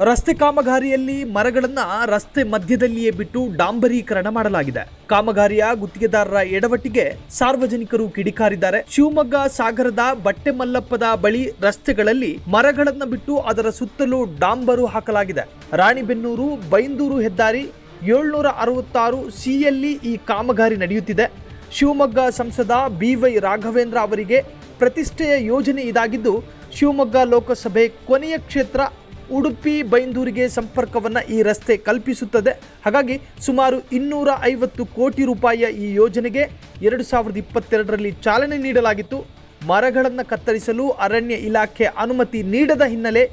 ರಸ್ತೆ ಕಾಮಗಾರಿಯಲ್ಲಿ ಮರಗಳನ್ನ ರಸ್ತೆ ಮಧ್ಯದಲ್ಲಿಯೇ ಬಿಟ್ಟು ಡಾಂಬರೀಕರಣ ಮಾಡಲಾಗಿದೆ. ಕಾಮಗಾರಿಯ ಗುತ್ತಿಗೆದಾರರ ಎಡವಟ್ಟಿಗೆ ಸಾರ್ವಜನಿಕರು ಕಿಡಿಕಾರಿದ್ದಾರೆ. ಶಿವಮೊಗ್ಗ ಸಾಗರದ ಬಟ್ಟೆ ಮಲ್ಲಪ್ಪದ ಬಳಿ ರಸ್ತೆಗಳಲ್ಲಿ ಮರಗಳನ್ನ ಬಿಟ್ಟು ಅದರ ಸುತ್ತಲೂ ಡಾಂಬರು ಹಾಕಲಾಗಿದೆ. ರಾಣಿಬೆನ್ನೂರು, ಬೈಂದೂರು ಹೆದ್ದಾರಿ ಏಳ್ನೂರ ಅರವತ್ತಾರು ಸಿಯಲ್ಲಿ ಈ ಕಾಮಗಾರಿ ನಡೆಯುತ್ತಿದೆ. ಶಿವಮೊಗ್ಗ ಸಂಸದ ಬಿವೈ ರಾಘವೇಂದ್ರ ಅವರಿಗೆ ಪ್ರತಿಷ್ಠೆಯ ಯೋಜನೆ ಇದಾಗಿದ್ದು, ಶಿವಮೊಗ್ಗ ಲೋಕಸಭೆ ಕೊನೆಯ ಕ್ಷೇತ್ರ ಉಡುಪಿ ಬೈಂದೂರಿಗೆ ಸಂಪರ್ಕವನ್ನು ಈ ರಸ್ತೆ ಕಲ್ಪಿಸುತ್ತದೆ. ಹಾಗಾಗಿ ಸುಮಾರು ಇನ್ನೂರ ಐವತ್ತು ಕೋಟಿ ರೂಪಾಯಿಯ ಈ ಯೋಜನೆಗೆ ಎರಡು ಸಾವಿರದ ಇಪ್ಪತ್ತೆರಡರಲ್ಲಿ ಚಾಲನೆ ನೀಡಲಾಗಿತ್ತು. ಮರಗಳನ್ನು ಕತ್ತರಿಸಲು ಅರಣ್ಯ ಇಲಾಖೆ ಅನುಮತಿ ನೀಡದ ಹಿನ್ನೆಲೆ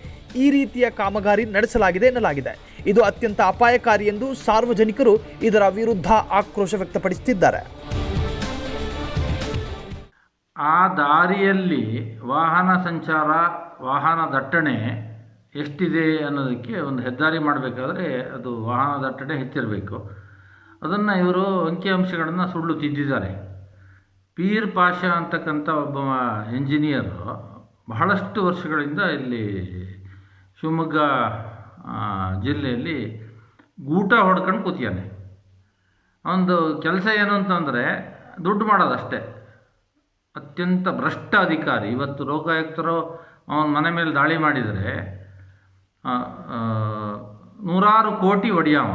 ಈ ರೀತಿಯ ಕಾಮಗಾರಿ ನಡೆಸಲಾಗಿದೆ ಎನ್ನಲಾಗಿದೆ. ಇದು ಅತ್ಯಂತ ಅಪಾಯಕಾರಿ ಎಂದು ಸಾರ್ವಜನಿಕರು ಇದರ ವಿರುದ್ಧ ಆಕ್ರೋಶ ವ್ಯಕ್ತಪಡಿಸುತ್ತಿದ್ದಾರೆ. ಆ ದಾರಿಯಲ್ಲಿ ವಾಹನ ಸಂಚಾರ, ವಾಹನ ದಟ್ಟಣೆ ಎಷ್ಟಿದೆ ಅನ್ನೋದಕ್ಕೆ ಒಂದು ಹೆದ್ದಾರಿ ಮಾಡಬೇಕಾದ್ರೆ ಅದು ವಾಹನ ದಟ್ಟಣೆ ಹೆಚ್ಚಿರಬೇಕು ಅದನ್ನು ಇವರು ಅಂಕಿಅಂಶಗಳನ್ನು ಸುಳ್ಳು ತಿದ್ದಿದ್ದಾರೆ. ಪೀರ್ ಪಾಷಾ ಅಂತಕ್ಕಂಥ ಒಬ್ಬ ಎಂಜಿನಿಯರು ಬಹಳಷ್ಟು ವರ್ಷಗಳಿಂದ ಇಲ್ಲಿ ಶಿವಮೊಗ್ಗ ಜಿಲ್ಲೆಯಲ್ಲಿ ಗೂಟ ಹೊಡ್ಕೊಂಡು ಕೂತಿಯಾನೆ ಒಂದು ಕೆಲಸ ಏನು ಅಂತಂದರೆ ದುಡ್ಡು ಮಾಡೋದಷ್ಟೇ. ಅತ್ಯಂತ ಭ್ರಷ್ಟ ಅಧಿಕಾರಿ. ಇವತ್ತು ಲೋಕಾಯುಕ್ತರು ಅವನ ಮನೆ ಮೇಲೆ ದಾಳಿ ಮಾಡಿದರೆ ನೂರಾರು ಕೋಟಿ ಒಡೆಯವ.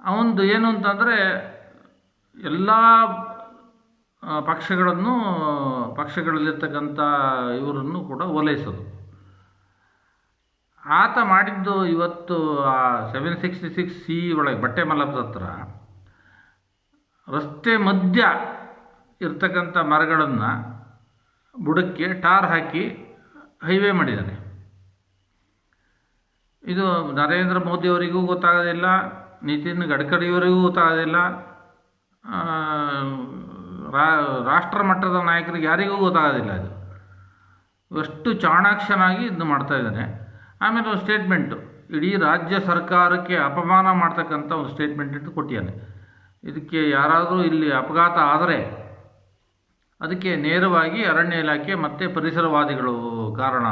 ಅವನದು ಏನು ಅಂತಂದರೆ ಎಲ್ಲ ಪಕ್ಷಗಳನ್ನು, ಪಕ್ಷಗಳಲ್ಲಿರ್ತಕ್ಕಂಥ ಇವರನ್ನು ಕೂಡ ಓಲೈಸೋದು. ಆತ ಮಾಡಿದ್ದು ಇವತ್ತು ಆ ಸೆವೆನ್ ಸಿಕ್ಸ್ಟಿ ಸಿಕ್ಸ್ ಸಿ ಒಳಗೆ ಬಟ್ಟೆ ಮಲಬ್ದ ಹತ್ರ, ರಸ್ತೆ ಮಧ್ಯ ಇರ್ತಕ್ಕಂಥ ಮರಗಳನ್ನು ಬುಡಕ್ಕೆ ಟಾರ್ ಹಾಕಿ ಹೈವೇ ಮಾಡಿದ್ದಾನೆ. ಇದು ನರೇಂದ್ರ ಮೋದಿಯವರಿಗೂ ಗೊತ್ತಾಗೋದಿಲ್ಲ, ನಿತಿನ್ ಗಡ್ಕರಿಯವರಿಗೂ ಗೊತ್ತಾಗೋದಿಲ್ಲ ರಾಷ್ಟ್ರ ಮಟ್ಟದ ನಾಯಕರಿಗೆ ಯಾರಿಗೂ ಗೊತ್ತಾಗೋದಿಲ್ಲ ಇದು. ಎಷ್ಟು ಚಾಣಾಕ್ಷನಾಗಿ ಇದು ಮಾಡ್ತಾ ಇದ್ದಾನೆ ಆಮೇಲೆ ಒಂದು ಸ್ಟೇಟ್ಮೆಂಟು, ಇಡೀ ರಾಜ್ಯ ಸರ್ಕಾರಕ್ಕೆ ಅಪಮಾನ ಮಾಡ್ತಕ್ಕಂಥ ಒಂದು ಸ್ಟೇಟ್ಮೆಂಟ್ ಇಟ್ಟು ಕೊಟ್ಟಿದ್ದಾನೆ. ಇದಕ್ಕೆ ಯಾರಾದರೂ ಇಲ್ಲಿ ಅಪಘಾತ ಆದರೆ, ಅದಕ್ಕೆ ನೇರವಾಗಿ ಅರಣ್ಯ ಇಲಾಖೆ ಮತ್ತು ಪರಿಸರವಾದಿಗಳು ಕಾರಣ